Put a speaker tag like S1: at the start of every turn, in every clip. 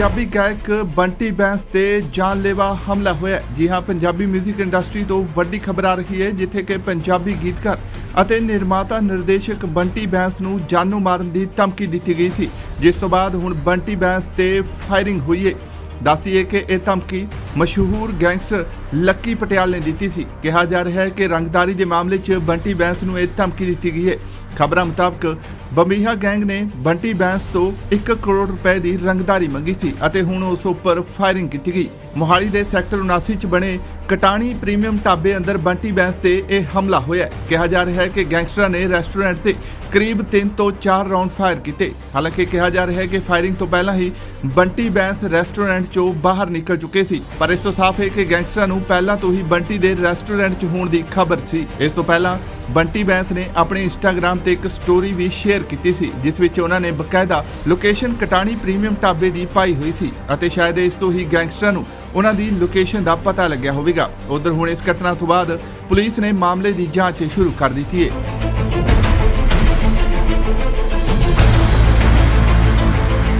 S1: ਪੰਜਾਬੀ ਗਾਇਕ ਬੰਟੀ ਬੈਂਸ ਤੇ ਜਾਨਲੇਵਾ ਹਮਲਾ ਹੋਇਆ ਜੀ ਹਾਂ, ਪੰਜਾਬੀ 뮤직 ਇੰਡਸਟਰੀ ਤੋਂ ਵੱਡੀ ਖਬਰ ਆ ਰਹੀ ਹੈ, ਜਿੱਥੇ ਕਿ ਪੰਜਾਬੀ ਗੀਤਕਾਰ ਅਤੇ ਨਿਰਮਾਤਾ ਨਿਰਦੇਸ਼ਕ ਬੰਟੀ ਬੈਂਸ ਨੂੰ ਜਾਨੋਂ ਮਾਰਨ ਦੀ ਧਮਕੀ ਦਿੱਤੀ ਗਈ ਸੀ। ਜਿਸ ਤੋਂ ਬਾਅਦ ਹੁਣ ਬੰਟੀ ਬੈਂਸ ਤੇ ਫਾਇਰਿੰਗ ਹੋਈ ਹੈ। ਦੱਸੀਏ ਕਿ ਇਹ ਧਮਕੀ ਮਸ਼ਹੂਰ ਗੈਂਗਸਟਰ ਲੱਕੀ ਪਟਿਆਲ ਨੇ ਦਿੱਤੀ ਸੀ। ਕਿਹਾ ਜਾ ਰਿਹਾ ਹੈ ਕਿ ਰੰਗਦਾਰੀ ਦੇ ਮਾਮਲੇ 'ਚ ਬੰਟੀ ਬੈਂਸ ਨੂੰ ਇਹ ਧਮਕੀ ਦਿੱਤੀ ਗਈ ਹੈ। ਖਬਰਾਂ ਮੁਤਾਬਕ ਬੰਬੀਹਾ ਗੈਂਗ ਨੇ ਬੰਟੀ ਬੈਂਸ ਤੋਂ 1 ਕਰੋੜ ਰੁਪਏ ਦੀ ਰੰਗਦਾਰੀ ਮੰਗੀ ਸੀ ਅਤੇ ਹੁਣ ਉਸ ਉੱਪਰ ਫਾਇਰਿੰਗ ਕੀਤੀ ਗਈ। ਮੋਹਾਲੀ ਦੇ ਸੈਕਟਰ 79 ਚ ਬਣੇ ਕਟਾਣੀ ਪ੍ਰੀਮੀਅਮ ਢਾਬੇ ਅੰਦਰ ਬੰਟੀ ਬੈਂਸ ਤੇ ਇਹ ਹਮਲਾ ਹੋਇਆ ਕਿਹਾ ਜਾ ਰਿਹਾ ਹੈ ਕਿ ਗੈਂਗਸਟਰਾਂ ਨੇ ਰੈਸਟੋਰੈਂਟ ਤੇ ਕਰੀਬ 3 ਤੋਂ 4 ਰਾਉਂਡ ਫਾਇਰ ਕੀਤੇ। ਹਾਲਾਂਕਿ ਕਿਹਾ ਜਾ ਰਿਹਾ ਹੈ ਕਿ ਫਾਇਰਿੰਗ ਤੋਂ ਪਹਿਲਾਂ ਹੀ ਬੰਟੀ ਬੈਂਸ ਰੈਸਟੋਰੈਂਟ ਚੋਂ ਬਾਹਰ ਨਿਕਲ ਚੁੱਕੇ ਸੀ। ਪਰ ਇਸ ਤੋਂ ਸਾਫ਼ ਹੈ ਕਿ ਗੈਂਗਸਟਰਾਂ ਨੂੰ ਪਹਿਲਾਂ ਤੋਂ ਹੀ ਬੰਟੀ ਦੇ ਰੈਸਟੋਰੈਂਟ 'ਚ ਹੋਣ ਦੀ ਖਬਰ ਸੀ। ਇਸ ਤੋਂ ਪਹਿਲਾਂ ਬੰਟੀ ਬੈਂਸ ਨੇ ਆਪਣੇ ਇੰਸਟਾਗ੍ਰam ਤੇ ਇੱਕ ਸਟੋਰੀ ਵੀ ਸ਼ੇਅਰ ਕੀਤੀ ਸੀ, ਜਿਸ ਵਿੱਚ ਉਹਨਾਂ ਨੇ ਬਕਾਇਦਾ ਲੋਕੇਸ਼ਨ ਕਟਾਣੀ ਪ੍ਰੀਮੀਅਮ ਢਾਬੇ ਦੀ ਪਾਈ ਹੋਈ ਸੀ ਅਤੇ ਸ਼ਾਇਦ ਇਸ ਤੋਂ ਹੀ ਗੈਂਗਸਟਰਾਂ ਨੂੰ ਉਹਨਾਂ ਦੀ ਲੋਕੇਸ਼ਨ ਦਾ ਪਤਾ ਲੱਗਿਆ ਹੋਵੇਗਾ। ਉਧਰ ਹੁਣ ਇਸ ਘਟਨਾ ਤੋਂ ਬਾਅਦ ਪੁਲਿਸ ਨੇ ਮਾਮਲੇ ਦੀ ਜਾਂਚ ਸ਼ੁਰੂ ਕਰ ਦਿੱਤੀ ਹੈ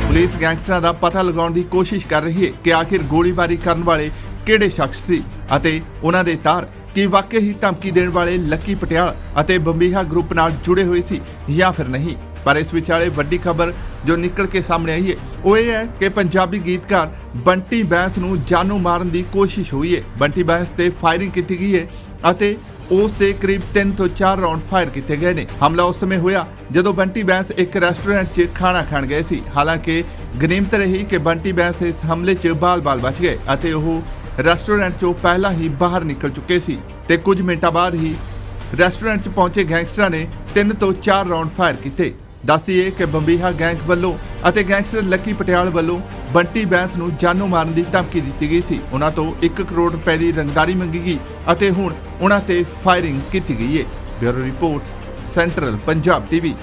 S1: ਪੁਲਿਸ ਗੈਂਗਸਟਰਾਂ ਦਾ ਪਤਾ ਲਗਾਉਣ ਦੀ ਕੋਸ਼ਿਸ਼ ਕਰ ਰਹੀ ਹੈ ਕਿ ਆਖਿਰ ਗੋਲੀਬਾਰੀ ਕਰਨ ਵਾਲੇ ਕਿਹੜੇ ਸ਼ਖਸ ਸੀ ਅਤੇ ਉਹਨਾਂ ਦੇ ਤਾਰ ਕਿ ਵਾਕਈ ਹੀ ਧਮਕੀ ਦੇਣ ਵਾਲੇ ਲੱਕੀ ਪਟਿਆਲ ਅਤੇ ਬੰਬੀਹਾ ਗਰੁੱਪ ਨਾਲ ਜੁੜੇ ਹੋਏ ਸੀ ਜਾਂ ਫਿਰ ਨਹੀਂ। ਪਰ ਇਸ ਵਿਚਾਲੇ ਵੱਡੀ ਖਬਰ ਜੋ ਨਿਕਲ ਕੇ ਸਾਹਮਣੇ ਆਈ ਹੈ, ਉਹ ਇਹ ਹੈ ਕਿ ਪੰਜਾਬੀ ਗੀਤਕਾਰ ਬੰਟੀ ਬੈਂਸ ਨੂੰ ਜਾਨੂ ਮਾਰਨ ਦੀ ਕੋਸ਼ਿਸ਼ ਹੋਈ ਹੈ। ਬੰਟੀ ਬੈਂਸ ਤੇ ਫਾਇਰਿੰਗ ਕੀਤੀ ਗਈ ਹੈ ਅਤੇ ਉਸ ਦੇ ਕਰੀਬ 3 ਤੋਂ 4 ਰਾਉਂਡ ਫਾਇਰ ਕੀਤੇ ਗਏ ਨੇ। ਹਮਲਾ ਉਸ ਸਮੇਂ ਹੋਇਆ ਜਦੋਂ ਬੰਟੀ ਬੈਂਸ ਇੱਕ ਰੈਸਟੋਰੈਂਟ 'ਚ ਖਾਣਾ ਖਾਣ ਗਏ ਸੀ। ਹਾਲਾਂਕਿ ਗਨੀਮਤ ਰਹੀ ਕਿ ਬੰਟੀ ਬੈਂਸ ਇਸ ਹਮਲੇ 'ਚ ਬਾਲ-ਬਾਲ ਬਚ ਗਏ ਅਤੇ ਉਹ ਰੈਸਟੋਰੈਂਟ 'ਚੋਂ ਪਹਿਲਾਂ ਹੀ ਬਾਹਰ ਨਿਕਲ ਚੁੱਕੇ ਸੀ ਤੇ ਕੁਝ ਮਿੰਟਾਂ ਬਾਅਦ ਹੀ ਰੈਸਟੋਰੈਂਟ 'ਚ ਪਹੁੰਚੇ ਗੈਂਗਸਟਰਾਂ ਨੇ ਤਿੰਨ ਤੋਂ ਚਾਰ ਰਾਉਂਡ ਫਾਇਰ ਕੀਤੇ। ਦੱਸਦੀਏ ਕਿ ਬੰਬੀਹਾ ਗੈਂਗ ਵੱਲੋਂ ਅਤੇ ਗੈਂਗਸਟਰ ਲੱਕੀ ਪਟਿਆਲ ਵੱਲੋਂ ਬੰਟੀ ਬੈਂਸ ਨੂੰ ਜਾਨੋਂ ਮਾਰਨ ਦੀ ਧਮਕੀ ਦਿੱਤੀ ਗਈ ਸੀ। ਉਹਨਾਂ ਤੋਂ 1 ਕਰੋੜ ਰੁਪਏ ਦੀ ਰੰਗਦਾਰੀ ਮੰਗੀ ਗਈ ਅਤੇ ਹੁਣ ਉਹਨਾਂ ਤੇ ਫਾਇਰਿੰਗ ਕੀਤੀ ਗਈ ਹੈ bureau report, central Punjab TV.